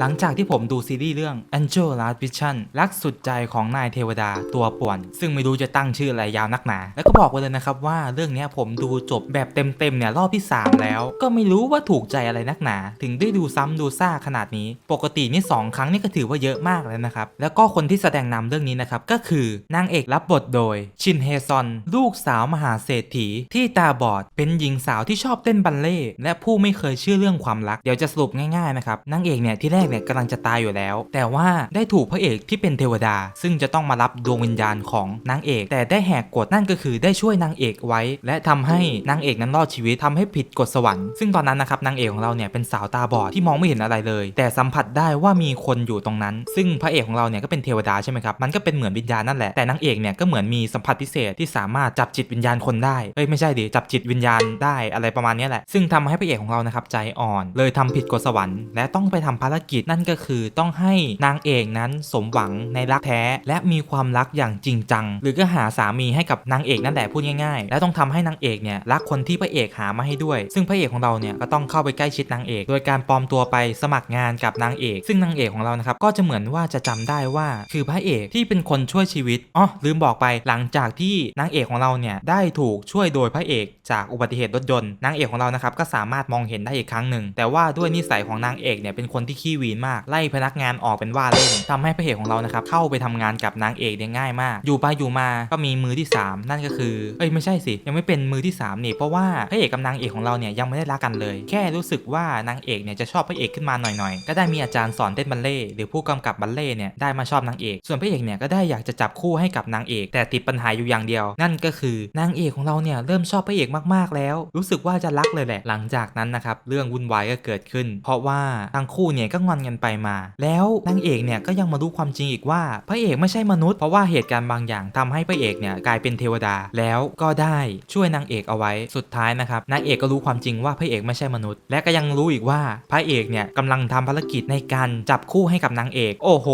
หลังจากที่ผมดูซีรีส์เรื่อง Angel Last Vision รักสุดใจของนายเทวดาตัวป่วน ซึ่งไม่รู้จะตั้งชื่ออะไรยาวนักหนา แล้วก็บอกไว้เลยนะครับว่าเรื่องนี้ผมดูจบแบบเต็มๆเนี่ยรอบที่ 3 แล้ว ก็ไม่รู้ว่าถูกใจอะไรนักหนา ถึงได้ดูซ้ำดูซ่าขนาดนี้ ปกตินี่สองครั้งนี่ก็ถือว่าเยอะมากแล้วนะครับ แล้วก็คนที่แสดงนำเรื่องนี้นะครับก็คือนางเอกรับบทโดยชินเฮซอน ลูกสาวมหาเศรษฐี ที่ตาบอดเป็นหญิงสาวที่ชอบเต้นบัลเล่ต์และผู้ไม่เคยเชื่อเรื่องความรัก เดี๋ยวจะสรุปง่ายๆนะครับนางเอกเนี่ยที่แรกเนี่ยกำลังจะตายอยู่แล้ว แต่ว่าได้ถูกพระเอกที่เป็นเทวดา ซึ่งจะต้องมารับดวงวิญญาณของนางเอก แต่ได้แหกกฎนั่นก็คือได้ช่วยนางเอกไว้ และทำให้นางเอกนั้นรอดชีวิตทำให้ผิดกฎสวรรค์ซึ่งตอนนั้นนะครับนางเอกของเราเนี่ยเป็นสาวตาบอดที่มองไม่เห็นอะไรเลย แต่สัมผัสได้ว่ามีคนอยู่ตรงนั้น ซึ่งพระเอกของเราเนี่ยก็เป็นเทวดาใช่ไหมครับมันก็เป็นเหมือนวิญญาณนั่นแหละแต่นางเอกเนี่ยก็เหมือนมีสัมผัสพิเศษที่สามารถจับจิตวิญญาณคนได้เอ้ยไม่ใช่ดิจับจิตวิญญาณได้อะไรประมาณนี้แหละ ซึ่งทำให้พระเอกของเรานะครับใจอ่อน เลยทำผิดกฎสวรรค์และต้องไปทำภารกิจนั่นก็คือต้องให้นางเอกนั้นสมหวังในรักแท้ และมีความรักอย่างจริงจัง หรือก็หาสามีให้กับนางเอกนั่นแหละพูดง่ายๆ และต้องทำให้นางเอกเนี่ยรักคนที่พระเอกหามาให้ด้วย ซึ่งพระเอกของเราเนี่ยก็ต้องเข้าไปใกล้ชิดนางเอก โดยการปลอมตัวไปสมัครงานกับนางเอก ซึ่งนางเอกของเรานะครับก็จะเหมือนว่าจะจำได้ว่าคือพระเอกที่เป็นคนช่วยชีวิตอ๋อลืมบอกไปหลังจากที่นางเอกของเราเนี่ยได้ถูกช่วยโดยพระเอก จากอุบัติเหตุรถยนต์นางเอกของเรานะครับก็สามารถมองเห็นได้อีกครั้งหนึ่งแต่ว่าด้วยนิสัยของนางเอกเนี่ยเป็นคนที่ขี้วีนมากไล่พนักงานออกเป็นว่าเล่นทำให้พระเอกของเรานะครับเข้าไปทำงานกับนางเอกได้ง่ายมาก อยู่ไปอยู่มาก็มีมือที่ 3 นั่นก็คือเอ้ยไม่ใช่สิ ยังไม่เป็นมือที่3นี่เพราะว่าพระเอกกับนางเอกของเราเนี่ยยังไม่ได้รักกันเลย แค่รู้สึกว่านางเอกเนี่ยจะชอบพระเอกขึ้นมาหน่อยๆ ก็ได้มีอาจารย์สอนเต้นบัลเล่หรือผู้กำกับบัลเล่เนี่ยได้มาชอบนางเอก ส่วนพระเอกเนี่ยก็ได้อยากจะจับคู่ให้กับนางเอก แต่ติดปัญหาอยู่อย่างเดียว นั่นก็คือนางเอกของเราเนี่ยเริ่มชอบพระเอกมากๆแล้ว รู้สึกว่าจะรักเลยแหละ หลังจากนั้นนะครับเรื่องวุ่นวายก็เกิดขึ้น เพราะว่าทั้งคู่เนี่ยก็งอนกันไปมา แล้วนางเอกเนี่ยก็ยังมารู้ความจริงอีกว่า พระเอกไม่ใช่มนุษย์เพราะว่าเหตุการณ์บางอย่างทำให้พระเอกเนี่ยกลายเป็นเทวดาแล้วก็ได้ช่วยนางเอกเอาไว้สุดท้ายนะครับนางเอกก็รู้ความจริงว่าพระเอกไม่ใช่มนุษย์ และก็ยังรู้อีกว่าพระเอกเนี่ยกำลังทำภารกิจในการจับคู่ให้กับนางเอก โอ้โห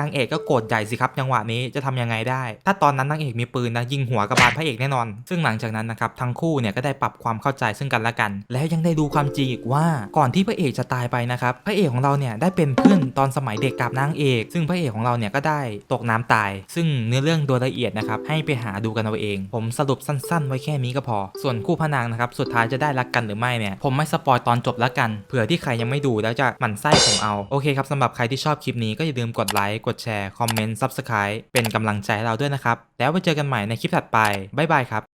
นางเอกก็โกรธใหญ่สิครับจังหวะนี้จะทำยังไงได้ ถ้าตอนนั้นนางเอกมีปืนนะยิงหัวกระบาลพระเอกแน่นอน ซึ่งหลังจากนั้นนะครับทั้งคู่เนี่ยก็ได้ปรับความเข้าใจซึ่งกันและกัน แล้วยังได้ดูความจริงอีกว่าก่อนที่พระเอกจะตายไปนะครับพระเอกของเราเนี่ยได้เป็นเพื่อนตอนสมัยเด็กกับนางเอก ซึ่งพระเอกของเราเนี่ยก็ได้ตกน้ำตาย ซึ่งเนื้อเรื่องโดยละเอียดนะครับให้ไปหาดูกันเอาเอง ผมสรุปสั้น ๆ ไว้แค่นี้ก็พอ ส่วนคู่พระนางนะครับสุดท้ายจะได้รักกันหรือไม่เนี่ยผมไม่สปอยตอนจบแล้วกันเผื่อที่ใครยังไม่ดูแล้วจะหมั่นไส้ผมเอาโอเคครับสำหรับใครที่ชอบคลิปนี้ก็อย่าลืมกดไลค์กดแชร์คอมเมนต์ซับสไคร b e เป็นกำลังใจให้เราด้วยนะครับแล้วไปเจอกันใหม่ในคลิปถัดไปบ๊ายบายครับ